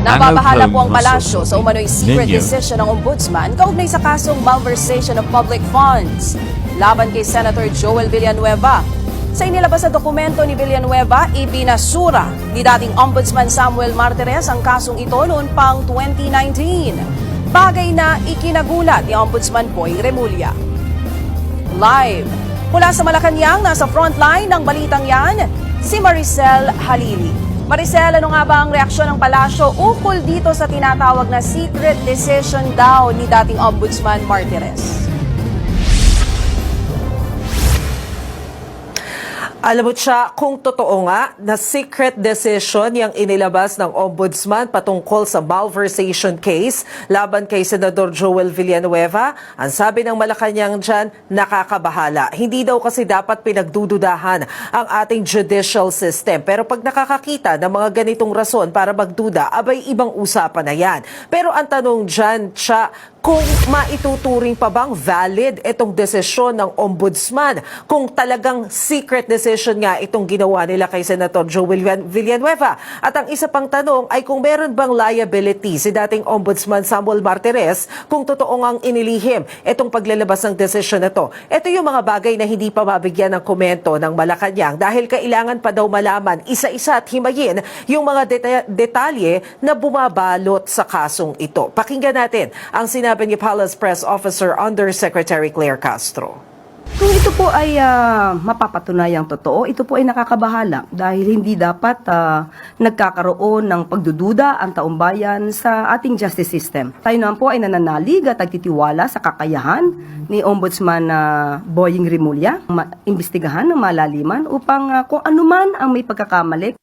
Nababahala po ang palasyo sa umano'y secret ninyo. decision ng ombudsman kaugnay sa kasong malversation of public funds laban kay Senator Joel Villanueva. Sa inilabas na dokumento ni Villanueva, ibinasura ni dating Ombudsman Samuel Martires ang kasong ito noon pang 2019. Bagay na ikinagulat ni Ombudsman Boy Remulla. Live mula sa Malacanang, nasa frontline ng balitang yan, si Maricel Halili. Maricel, ano nga ba ang reaksyon ng palasyo ukol dito sa tinatawag na secret decision daw ni dating Ombudsman Martires? Alam mo siya, kung totoo nga na secret decision yung inilabas ng ombudsman patungkol sa malversation case laban kay Senador Joel Villanueva, ang sabi ng Malacanang dyan, nakakabahala. Hindi daw kasi dapat pinagdududahan ang ating judicial system. Pero pag nakakakita ng mga ganitong rason para magduda, abay ibang usapan na yan. Pero ang tanong dyan, siya, kung maituturing pa bang valid itong desisyon ng ombudsman kung talagang secret decision nga itong ginawa nila kay Senator Joel Villan- Villanueva. At ang isa pang tanong ay kung meron bang liability si dating ombudsman Samuel Martires kung totoo ngang inilihim itong paglalabas ng desisyon na to. Ito yung mga bagay na hindi pa mabigyan ng komento ng Malacanang dahil kailangan pa daw malaman isa-isa at himayin yung mga deta- detalye na bumabalot sa kasong ito. Pakinggan natin ang sinabi ni Palace Press Officer Undersecretary Claire Castro. Kung ito po ay ah, mapapatunayang totoo, ito po ay nakakabahala dahil hindi dapat ah, nagkakaroon ng pagdududa ang taong bayan sa ating justice system. Tayo naman po ay nananalig at nagtitiwala sa kakayahan ni Ombudsman na Boying Rimulya, ma- imbestigahan ng malaliman upang ah, kung anuman ang may pagkakamali,